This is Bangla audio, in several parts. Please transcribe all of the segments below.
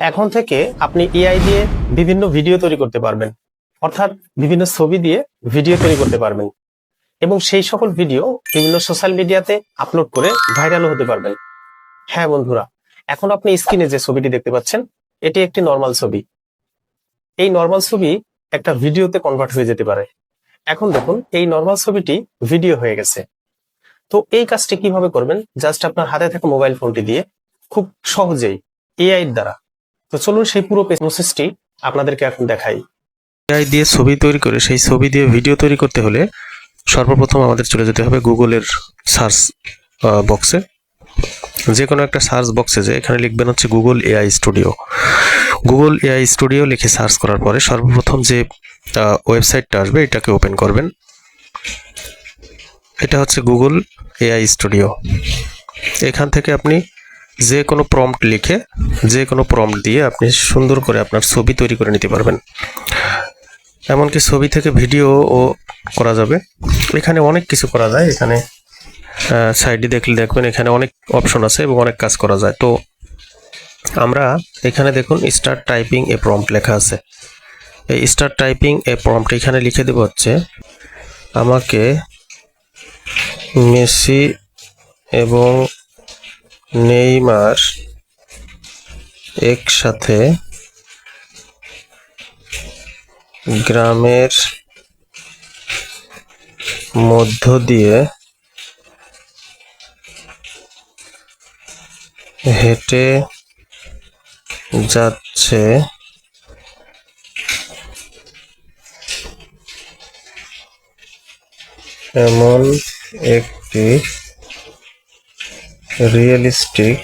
এখন থেকে আপনি এআই দিয়ে বিভিন্ন ভিডিও তৈরি করতে পারবেন। অর্থাৎ বিভিন্ন ছবি দিয়ে ভিডিও তৈরি করতে পারবেন। এবং সেই সকল ভিডিও বিভিন্ন সোশ্যাল মিডিয়াতে আপলোড করে ভাইরালও হতে পারবেন। হ্যাঁ বন্ধুরা, এখন আপনি স্ক্রিনে যে ছবিটি দেখতে পাচ্ছেন, এটি একটি নর্মাল ছবি। এই নর্মাল ছবি একটা ভিডিওতে কনভার্ট হয়ে যেতে পারে। এখন দেখুন, এই নর্মাল ছবিটি ভিডিও হয়ে গেছে। তো এই কাজটি কীভাবে করবেন? জাস্ট আপনার হাতে থাকা মোবাইল ফোনটি দিয়ে খুব সহজেই এআই দ্বারা তো চলুন সেই পুরো প্রসেসটি আপনাদেরকে এখন দেখাই। এআই দিয়ে ছবি তৈরি করে, সেই ছবি দিয়ে ভিডিও তৈরি করতে হলে সর্বপ্রথম আমাদের চলে যেতে হবে গুগলের সার্চ বক্সে যে কোনো একটা সার্চ বক্সে যে, এখানে লিখবেন হচ্ছে Google AI studio. Google AI studio লিখে সার্চ করার পরে সর্বপ্রথম যে ওয়েবসাইটটা আসবে, এটাকে ওপেন করবেন। এটা হচ্ছে গুগল এআই স্টুডিও। এখান থেকে আপনি যে কোনো প্রম্পট লিখে, যে কোনো প্রম্পট দিয়ে আপনি সুন্দর করে আপনার ছবি তৈরি করে নিতে পারবেন। এমনকি ছবি থেকে ভিডিও ও করা যাবে। এখানে অনেক কিছু করা যায়। এখানে সাইডে দেখলে দেখবেন এখানে অনেক অপশন আছে এবং অনেক কাজ করা যায়। তো আমরা এখানে দেখুন স্টার্ট টাইপিং এ প্রম্পট লেখা আছে। এই স্টার্ট টাইপিং এ প্রম্পট এখানে লিখে দেব হচ্ছে, আমাকে মেসি এবং নেইমার একসাথে গ্রামের মধ্য দিয়ে হেঁটে যাচ্ছে এমন একটি রিয়েলিস্টিক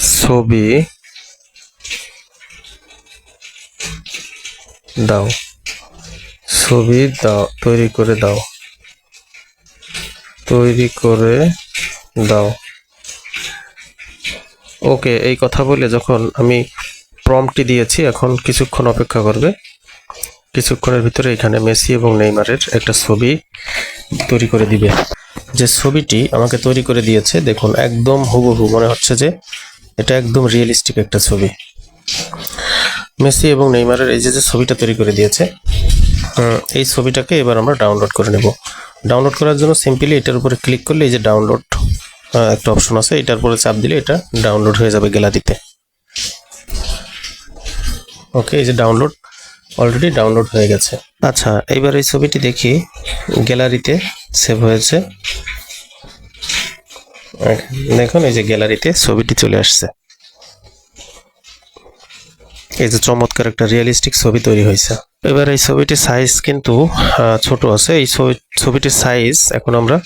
ছবি দাও। ছবি দাও, তৈরি করে দাও। তৈরি করে দাও। ওকে, এই কথা বলে যখন আমি প্রম্পটি দিয়েছি, এখন কিছুক্ষণ অপেক্ষা করবে। কিছুক্ষণের ভিতরে এখানে মেসি এবং নেইমারের একটা ছবি তৈরি করে দিবে। যে ছবিটি আমাকে তৈরি করে দিয়েছে, দেখুন, একদম হুবহু মনে হচ্ছে যে এটা একদম রিয়েলিস্টিক একটা ছবি। মেসি এবং নেইমারের এই যে যে ছবিটা তৈরি করে দিয়েছে এই ছবিটাকে এবার আমরা ডাউনলোড করে নেব। ডাউনলোড করার জন্য সিম্পলি এটার উপরে ক্লিক করলে এই যে ডাউনলোড একটা অপশন আছে, এটার উপরে চাপ দিলে এটা ডাউনলোড হয়ে যাবে গ্যালারিতে ওকে এই যে ডাউনলোড অলরেডি ডাউনলোড হয়ে গেছে। আচ্ছা এইবার এই ছবিটি দেখি। গ্যালারিতে সেভ হয়েছে। দেখুন, এই যে গ্যালারিতে ছবিটি চলে আসছে। এই যে চমৎকার একটা রিয়েলিস্টিক ছবি তৈরি হয়েছে। এবার এই ছবিটির সাইজ কিন্তু ছোট আছে। এই ছবি ছবিটির সাইজ এখন আমরা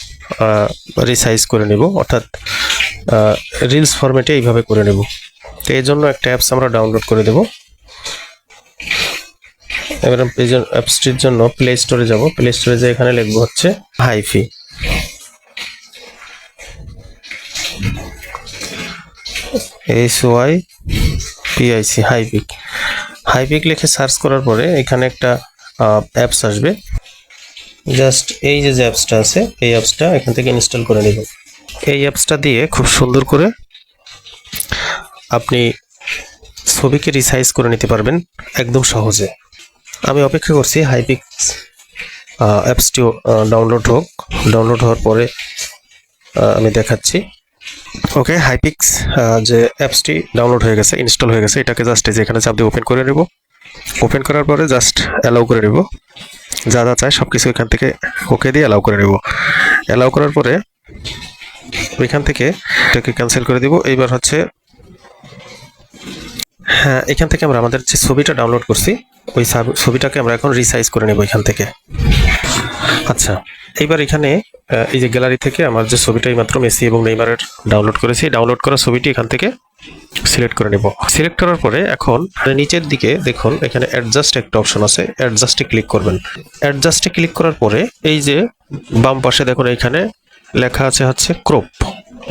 রিসাইজ করে নেব। অর্থাৎ রিলস ফরম্যাটে এইভাবে করে নেব। তো এই জন্য একটা অ্যাপস আমরা ডাউনলোড করে দেব। এবার অ্যাপসটির জন্য প্লে স্টোরে যাব। প্লে স্টোরে যে এখানে লিখব হচ্ছে Hypic H Y P I C Hypic Hypic লিখে সার্চ করার পরে এখানে একটা অ্যাপস আসবে। জাস্ট এই যে অ্যাপসটা আছে, এই অ্যাপসটা এখান থেকে ইনস্টল করে নেব। এই অ্যাপসটা দিয়ে খুব সুন্দর করে আপনি ছবিকে রিসাইজ করে নিতে পারবেন একদম সহজে। আমি অপেক্ষা করছি হাইপিক অ্যাপসটিও ডাউনলোড হোক। ডাউনলোড হওয়ার পরে আমি দেখাচ্ছি। ওকে হাইপিক্স যে অ্যাপসটি ডাউনলোড হয়ে গেছে ইনস্টল হয়ে গেছে, এটাকে জাস্ট যে এখানে চাপ দিয়ে ওপেন করে নেব। ওপেন করার পরে জাস্ট অ্যালাউ করে নেব। যা যা চায় সব কিছু এখান থেকে ওকে দিয়ে অ্যালাউ করে নেব। অ্যালাউ করার পরে, এখান থেকে এটাকে ক্যান্সেল করে দিব। এইবার হচ্ছে হ্যাঁ এখান থেকে আমরা আমাদের যে ছবিটা ডাউনলোড করছি, ওই ছবিটাকে আমরা এখন রিসাইজ করে নেব এখান থেকে। আচ্ছা এইবার এখানে এই যে গ্যালারি থেকে আমার যে ছবিটা মাত্র মেসি এবং নেইমারের ডাউনলোড করেছি ডাউনলোড করা ছবিটি এখান থেকে সিলেক্ট করে নেব। সিলেক্ট করার পরে এখন নিচের দিকে দেখুন, এখানে অ্যাডজাস্ট একটা অপশন আছে অ্যাডজাস্টে ক্লিক করবেন। অ্যাডজাস্টে ক্লিক করার পরে এই যে বাম পাশে দেখুন, এখানে লেখা আছে হচ্ছে ক্রোপ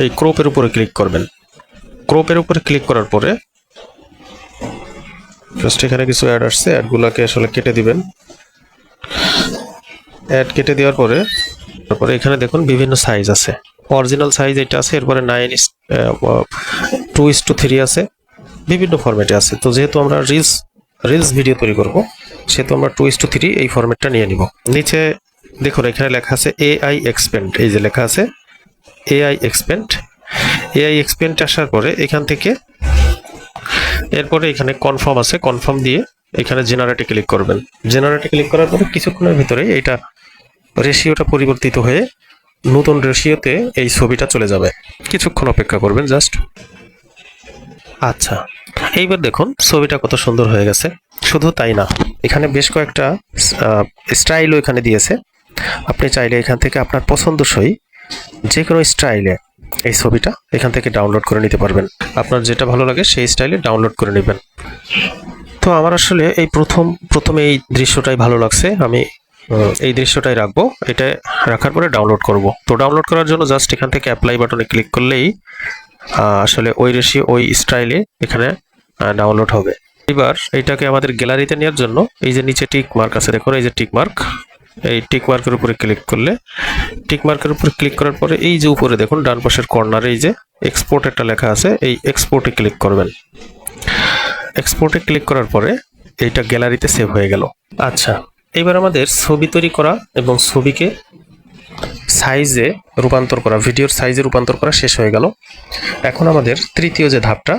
এই ক্রোপের উপরে ক্লিক করবেন। ক্রোপের উপরে ক্লিক করার পরে জাস্ট এখানে কিছু অ্যাড আসছে অ্যাডগুলোকে আসলে কেটে দিবেন। অ্যাড কেটে দেওয়ার পরে, তারপরে এখানে দেখুন বিভিন্ন সাইজ আছে। অরিজিনাল সাইজ এটা আছে, এরপরে nine two is to three আছে। বিভিন্ন ফরম্যাটে আছে। তো যেহেতু আমরা রিলস রিলস ভিডিও তৈরি করব, সেহেতু আমরা টু ইস টু থ্রি এই ফরম্যাটটা নিয়ে নিব। নিচে দেখুন, এখানে লেখা আছে এআই এক্সপেন্ড এই যে লেখা আছে এআই এক্সপেন্ড এআই এক্সপেন্ড আসার পরে এখান থেকে এরপরে এখানে কনফার্ম আছে কনফার্ম দিয়ে এখানে জেনারেটে ক্লিক করবেন। জেনারেটে ক্লিক করার পরে কিছুক্ষণের ভিতরে এটা রেশিওটা পরিবর্তিত হয়ে নতুন রেশিওতে এই ছবিটা চলে যাবে। কিছুক্ষণ অপেক্ষা করবেন জাস্ট আচ্ছা এইবার দেখুন, ছবিটা কত সুন্দর হয়ে গেছে। শুধু তাই না, এখানে বেশ কয়েকটা স্টাইলও এখানে দিয়েছে। আপনি চাইলে এখান থেকে আপনার পছন্দসই যে কোনো স্টাইলে এই ছবিটা এখান থেকে ডাউনলোড করে নিতে পারবেন। আপনার যেটা ভালো লাগে সেই স্টাইলে ডাউনলোড করে নেবেন। তো আমার আসলে এই প্রথম প্রথমে এই দৃশ্যটাই ভালো লাগছে। আমি এই দৃশ্যটাই রাখব। এটা রাখার পরে ডাউনলোড করব। তো ডাউনলোড করার জন্য জাস্ট এখান থেকে অ্যাপ্লাই বাটনে ক্লিক করলেই আসলে ওই রেশি ওই স্টাইলে এখানে ডাউনলোড হবে। এবার এটাকে আমাদের গ্যালারিতে নেওয়ার জন্য এই যে নিচে টিক মার্ক আছে, দেখুন, এই যে টিক মার্ক এই টিক মার্কের উপরে ক্লিক করলে টিক মার্কের উপরে ক্লিক করার পরে এই যে উপরে দেখুন, ডান পাশের কর্নারে এই যে এক্সপোর্ট একটা লেখা আছে, এই এক্সপোর্টে ক্লিক করবেন। এক্সপোর্টে ক্লিক করার পরে এইটা গ্যালারিতে সেভ হয়ে গেল। আচ্ছা এবার আমাদের ছবি তৈরি করা এবং ছবিকে সাইজে রূপান্তর করা ভিডিওর সাইজে রূপান্তর করা শেষ হয়ে গেল। এখন আমাদের তৃতীয় যে ধাপটা,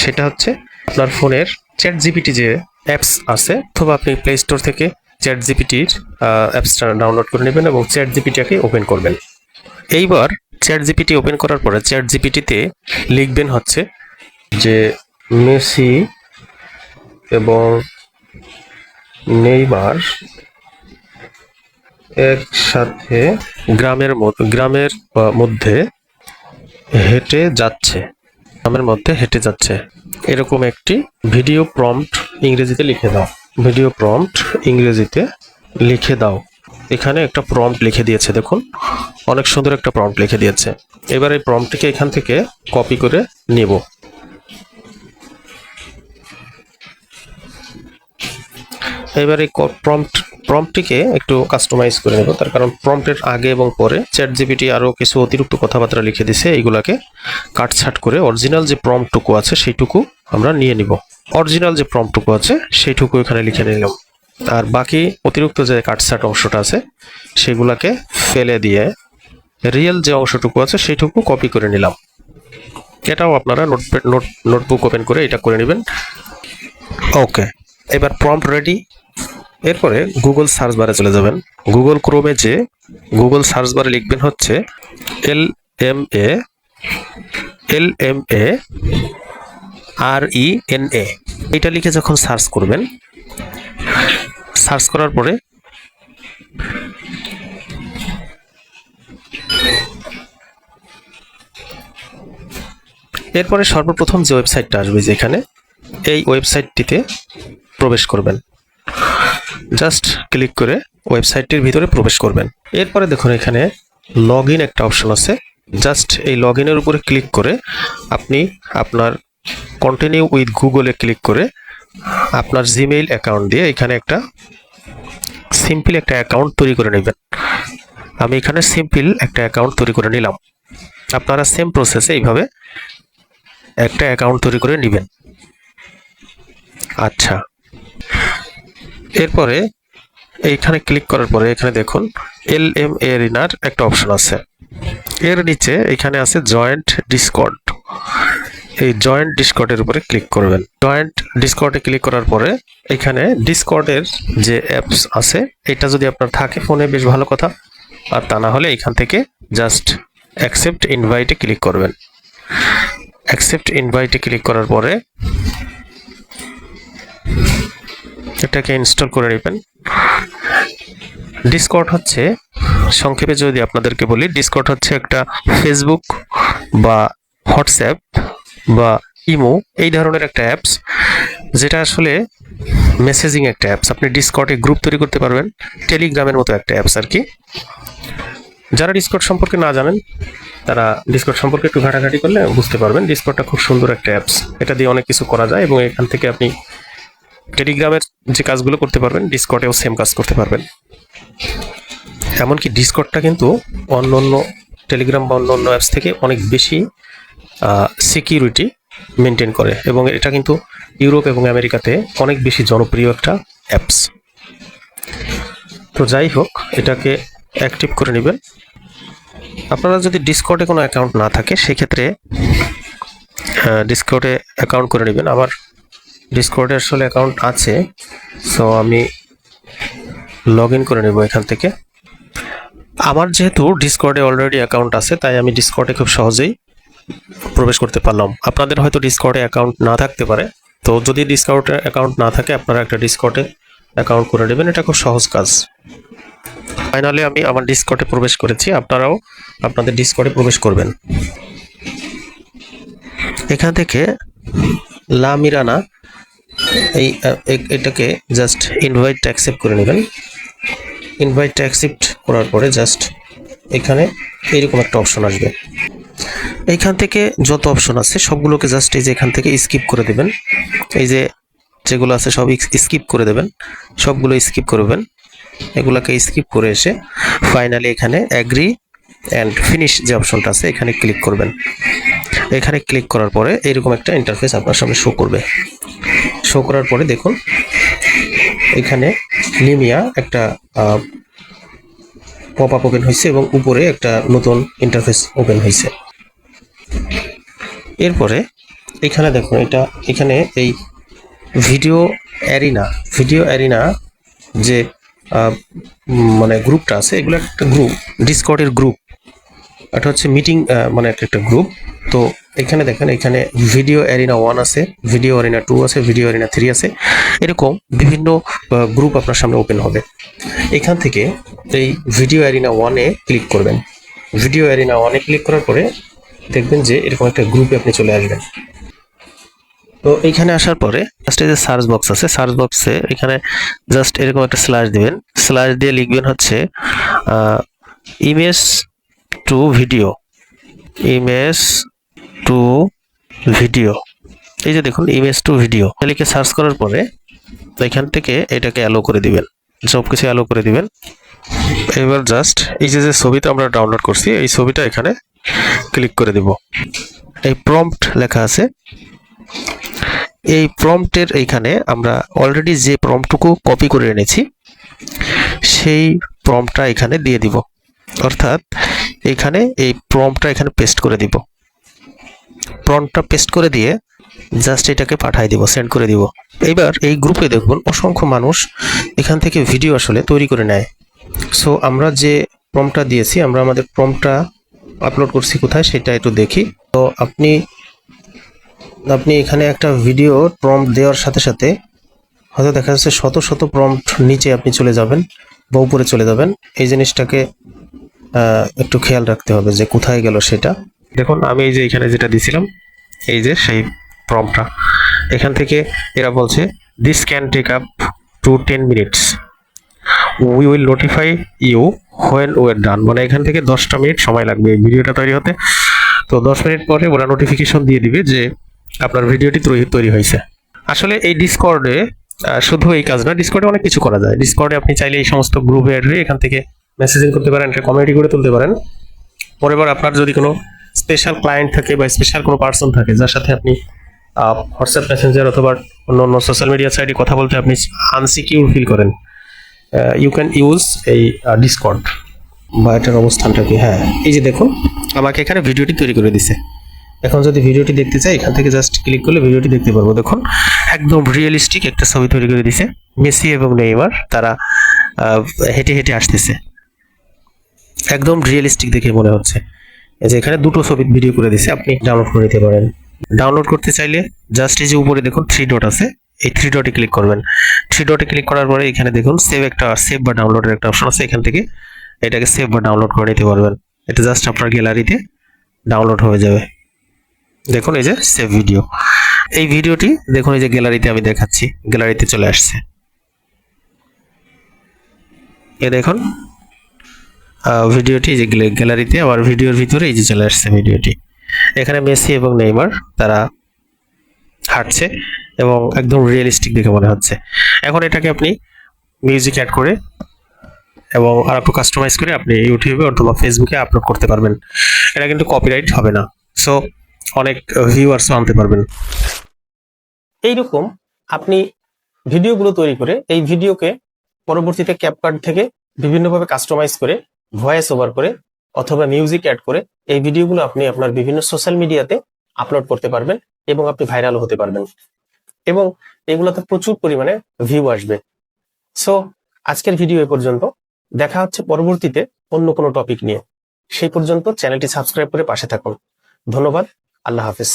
সেটা হচ্ছে আপনার ফোনের চ্যাট জিপিটি যে অ্যাপস আছে, অথবা আপনি প্লে স্টোর থেকে চ্যাট জিপিটির অ্যাপসটা ডাউনলোড করে নেবেন এবং চ্যাট জিপিটিকে ওপেন করবেন। এইবার চ্যাট জিপিটি ওপেন করার পরে চ্যাট জিপিটিতে লিখবেন হচ্ছে যে মেসি এবং নেইমার একসাথে গ্রামের গ্রামের মধ্যে হেঁটে যাচ্ছে। গ্রামের মধ্যে হেঁটে যাচ্ছে। এরকম একটি ভিডিও প্রম্পট ইংরেজিতে লিখে দাও। ভিডিও প্রম্পট ইংরেজিতে লিখে দাও। এখানে একটা প্রম্পট লিখে দিয়েছে, দেখুন। অনেক সুন্দর একটা প্রম্পট লিখে দিয়েছে। এবার এই প্রম্পটটিকে এখান থেকে কপি করে নিব। এবার এই প্রম্পট প্রম্পটটিকে একটু কাস্টমাইজ করে নেব। তার কারণ প্রম্পটের আগে এবং পরে চ্যাট জিপিটি আরও কিছু অতিরিক্ত কথাবার্তা লিখে দিছে এইগুলাকে কাটছাট করে অরিজিনাল যে প্রম্পটুকু আছে, সেইটুকু আমরা নিয়ে নিব। অরিজিনাল যে প্রম্পটুকু আছে, সেইটুকু এখানে লিখে নিলাম। আর বাকি অতিরিক্ত যে কাটছাট অংশটা আছে, সেগুলাকে ফেলে দিয়ে রিয়েল যে অংশটুকু আছে, সেইটুকু কপি করে নিলাম। এটাও আপনারা নোটপ্যাড নোট নোটবুক ওপেন করে এটা করে নেবেন। ওকে এবার প্রম্পট রেডি এরপরে গুগল সার্চ বারে চলে যাবেন। গুগল ক্রোমে যে গুগল সার্চ বারে লিখবেন হচ্ছে L M A L M A R E N A এটা লিখে যখন সার্চ করবেন, সার্চ করার পরে এরপরে সর্বপ্রথম যে ওয়েবসাইটটা আসবে যেখানে, এই ওয়েবসাইটটিতে প্রবেশ করবেন। জাস্ট ক্লিক করে ওয়েবসাইটটির ভিতরে প্রবেশ করবেন। এরপরে দেখুন এখানে লগ একটা অপশন আছে। জাস্ট এই লগ ইনের উপরে ক্লিক করে আপনি আপনার কন্টিনিউ উইথ গুগলে ক্লিক করে আপনার জিমেইল অ্যাকাউন্ট দিয়ে এখানে একটা সিম্পল একটা অ্যাকাউন্ট তৈরি করে নেবেন। আমি এখানে সিম্পল একটা অ্যাকাউন্ট তৈরি করে নিলাম। আপনারা সেম প্রসেসে এইভাবে একটা অ্যাকাউন্ট তৈরি করে নেবেন। আচ্ছা। এরপরে এইখানে ক্লিক করার পরে এখানে দেখুন এল এম এ রিনার একটা অপশন আছে। এর নিচে এখানে আছে জয়েন্ট ডিসকর্ড এই জয়েন্ট ডিসকর্ডের উপরে ক্লিক করবেন। জয়েন্ট ডিসকর্ডে ক্লিক করার পরে এখানে ডিসকর্ডের যে অ্যাপস আছে, এটা যদি আপনার থাকে ফোনে, বেশ ভালো কথা। আর তা না হলে এখান থেকে জাস্ট অ্যাকসেপ্ট ইনভাইটে ক্লিক করবেন। অ্যাকসেপ্ট ইনভাইটে ক্লিক করার পরে এটাকে ইনস্টল করে নেবেন। ডিসকর্ড হচ্ছে, সংক্ষেপে যদি আপনাদেরকে বলি ডিসকর্ড হচ্ছে একটা ফেসবুক বা হোয়াটসঅ্যাপ বা ইমো, এই ধরনের একটা অ্যাপস যেটা আসলে মেসেজিং একটা অ্যাপস আপনি ডিসকর্ডে গ্রুপ তৈরি করতে পারবেন টেলিগ্রামের মতো একটা অ্যাপস আর কি। যারা ডিসকর্ড সম্পর্কে না জানেন, তারা ডিসকর্ড সম্পর্কে একটু ঘাটাঘাটি করলে বুঝতে পারবেন। ডিসকর্ডটা খুব সুন্দর একটা অ্যাপস এটা দিয়ে অনেক কিছু করা যায় এবং এখান থেকে আপনি টেলিগ্রামের যে কাজগুলো করতে পারবেন ডিসকর্ডেও সেম কাজ করতে পারবেন। এমনকি ডিসকর্ডটা কিন্তু অন্য অন্য টেলিগ্রাম বা অন্য অন্য অ্যাপস থেকে অনেক বেশি সিকিউরিটি মেনটেন করে। এবং এটা কিন্তু ইউরোপ এবং আমেরিকাতে অনেক বেশি জনপ্রিয় একটা অ্যাপস তো যাই হোক, এটাকে অ্যাক্টিভ করে নেবেন। আপনারা যদি ডিসকর্ডে কোনো অ্যাকাউন্ট না থাকে, সেক্ষেত্রে ডিসকর্ডে অ্যাকাউন্ট করে নেবেন। আমার ডিসকর্ডে আসলে অ্যাকাউন্ট আছে সো আমি লগ করে নেব এখান থেকে। আমার যেহেতু ডিসকর্ডে অলরেডি অ্যাকাউন্ট আছে, তাই আমি ডিসকর্ডে খুব সহজেই প্রবেশ করতে পারলাম। আপনাদের হয়তো ডিসকর্ডে অ্যাকাউন্ট না থাকতে পারে। তো যদি ডিসকর্ডে অ্যাকাউন্ট না থাকে, আপনারা একটা ডিসকর্ডে অ্যাকাউন্ট করে নেবেন। এটা খুব সহজ কাজ। ফাইনালি আমি আমার ডিসকর্ডে প্রবেশ করেছি। আপনারাও আপনাদের ডিসকর্ডে প্রবেশ করবেন। এখান থেকে লা মিরানা, এই এটাকে জাস্ট ইনভাইট অ্যাকসেপ্ট করে নেবেন। ইনভাইট অ্যাকসেপ্ট করার পরে জাস্ট এখানে এইরকম একটা অপশন আসবে। এইখান থেকে যত অপশন আছে, সবগুলোকে জাস্ট এই যে এখান থেকে স্কিপ করে দেবেন। এই যে যেগুলো আছে, সব স্কিপ করে দেবেন। সবগুলো স্কিপ করবেন এগুলোকে স্কিপ করে এসে ফাইনালি এখানে অ্যাগ্রি অ্যান্ড ফিনিশ যে অপশনটা আছে, এখানে ক্লিক করবেন। এখানে ক্লিক করার পরে এরকম একটা ইন্টারফেস আপনার সামনে শো করবে। শো করার পরে দেখুন, এখানে লিমিয়া একটা পপ আপ ওপেন হয়েছে এবং উপরে একটা নতুন ইন্টারফেস ওপেন হয়েছে। এরপরে এখানে দেখুন এটা এখানে এই ভিডিও অ্যারিনা ভিডিও অ্যারিনা যে মানে গ্রুপটা আছে, এগুলো একটা গ্রুপ ডিসকর্ডের গ্রুপ এটা হচ্ছে মিটিং মানে একটা একটা গ্রুপ তো এখানে দেখেন, এখানে ভিডিও অ্যারিনা ওয়ান আছে ভিডিও অ্যারিনা টু আছে ভিডিও অ্যারিনা থ্রি আছে। এরকম বিভিন্ন গ্রুপ আপনার সামনে ওপেন হবে। এখান থেকে এই ভিডিও অ্যারিনা ওয়ানে ক্লিক করবেন। ভিডিও অ্যারিনা ওয়ানে ক্লিক করার পরে দেখবেন যে এরকম একটা গ্রুপে আপনি চলে আসবেন। তো এইখানে আসার পরে জাস্ট এই যে সার্চ বক্স আছে সার্চ বক্সে এখানে জাস্ট এরকম একটা স্ল্যাশ দিবেন। স্ল্যাশ দিয়ে লিখবেন হচ্ছে image to video image to video এই যে দেখুন ইমেজ টু ভিডিও লিখে সার্চ করার পরে এখান থেকে এটাকে অ্যালো করে দিবেন। সব কিছু অ্যালো করে দিবেন। এবার জাস্ট এই যে ছবিটা আমরা ডাউনলোড করছি, এই ছবিটা এখানে ক্লিক করে দিব। এই প্রম্পট লেখা আছে। এই প্রম্পটের এইখানে আমরা অলরেডি যে প্রম্পটুকু কপি করে এনেছি, সেই প্রম্পটটা এখানে দিয়ে দিব। অর্থাৎ এখানে এই প্রম্পটটা এখানে পেস্ট করে দিব। প্রম্পটটা পেস্ট করে দিয়ে জাস্ট এটাকে পাঠাই দিব সেন্ড করে দিব। এবার এই গ্রুপে দেখুন, অসংখ্য মানুষ এখান থেকে ভিডিও আসলে তৈরি করে নেয়। সো আমরা যে প্রম্পটটা দিয়েছি, আমরা আমাদের প্রম্পটটা আপলোড করছি কোথায় সেটা একটু দেখি। তো আপনি আপনি এখানে একটা ভিডিও প্রম্পট দেওয়ার সাথে সাথে হয়তো দেখা যাচ্ছে শত শত প্রম্পট নিচে আপনি চলে যাবেন, বা উপরে চলে যাবেন। এই জিনিসটাকে একটু খেয়াল রাখতে হবে যে কোথায় গেল সেটা। দেখুন, আমি এই যে এখানে যেটা দিছিলাম, এই যে সেই প্রম্পটটা এখান থেকে এরা বলছে this can take up to ten minutes we will notify you when we're done মানে এখান থেকে দশটা মিনিট সময় লাগবে এই ভিডিওটা তৈরি হতে। তো দশ মিনিট পরে ওরা নোটিফিকেশন দিয়ে দিবে যে আপনার ভিডিওটি তৈরি হয়েছে। আসলে এই ডিসকর্ডে শুধু এই কাজ না ডিসকর্ডে অনেক কিছু করা যায়। ডিসকর্ডে আপনি চাইলে এই সমস্ত গ্রুপে এখান থেকে মেসেজিং করতে পারেন, একটা কমিউনিটি করে তুলতে পারেন। পরের বার আপনার যদি কোনো স্পেশাল ক্লায়েন্ট থাকে বা স্পেশাল কোনো পার্সন থাকে, যার সাথে আপনি হোয়াটসঅ্যাপ মেসেঞ্জার অথবা অন্য অন্য সোশ্যাল মিডিয়া সাইটে কথা বলতে আপনি আনসিকিউর ফিল করেন ইউ ক্যান ইউজ এই ডিসকর্ড বা এটার অবস্থানটা কি? হ্যাঁ। এই যে দেখুন, আমাকে এখানে ভিডিওটি তৈরি করে দিছে। এখন যদি ভিডিওটি দেখতে চাই, এখান থেকে জাস্ট ক্লিক করলে ভিডিওটি দেখতে পারব। দেখুন, একদম রিয়েলিস্টিক একটা ছবি তৈরি করে দিছে, মেসি এবং নেইমার। তারা হেঁটে হেঁটে আসতেছে। একদম রিয়েলিস্টিক দেখে মনে হচ্ছে। যে এখানে দুটো ছবি ভিডিও করে দিছে, আপনি ডাউনলোড করে নিতে পারেন। ডাউনলোড করতে চাইলে জাস্ট এই যে উপরে দেখুন থ্রি ডট আছে। এই থ্রি ডটে ক্লিক করবেন। থ্রি ডটে ক্লিক করার পরে এখানে দেখুন সেভ একটা সেভ বা ডাউনলোডের একটা অপশন আছে। এখান থেকে এটাকে সেভ বা ডাউনলোড করে নিতে পারবেন। এটা জাস্ট আপনার গ্যালারিতে ডাউনলোড হয়ে যাবে। দেখুন এই যে সেভ ভিডিও এই ভিডিওটি দেখুন এই যে গ্যালারিতে আমি দেখাচ্ছি। গ্যালারিতে চলে আসছে। এ দেখুন ভিডিওটি যে গ্যালারিতে আবার ভিডিওর ভিতরে এই যে চলে আসছে ভিডিওটি এখানে মেসি এবং নেইমার, তারা হাঁটছে এবং একদম রিয়েলিস্টিক দেখে মনে হচ্ছে। এখন এটাকে আপনি মিউজিক অ্যাড করে এবং আর একটু কাস্টমাইজ করে আপনি ইউটিউবে অথবা ফেসবুকে আপলোড করতে পারবেন। এটা কিন্তু কপিরাইট হবে না। সো অনেক ভিউয়ার্স আনতে পারবেন। এইরকম আপনি ভিডিওগুলো তৈরি করে এই ভিডিওকে পরবর্তীতে ক্যাপকার্ড থেকে বিভিন্নভাবে কাস্টমাইজ করে ভয়েস ওভার করে অথবা মিউজিক অ্যাড করে এই ভিডিওগুলো আপনি আপনার বিভিন্ন সোশ্যাল মিডিয়াতে আপলোড করতে পারবেন। এবং আপনি ভাইরাল হতে পারবেন। এবং এগুলোতে প্রচুর পরিমাণে ভিউ আসবে। সো আজকের ভিডিও এ পর্যন্ত দেখা হচ্ছে পরবর্তীতে অন্য কোনো টপিক নিয়ে। সেই পর্যন্ত চ্যানেলটি সাবস্ক্রাইব করে পাশে থাকুন। ধন্যবাদ। আল্লাহ হাফিজ।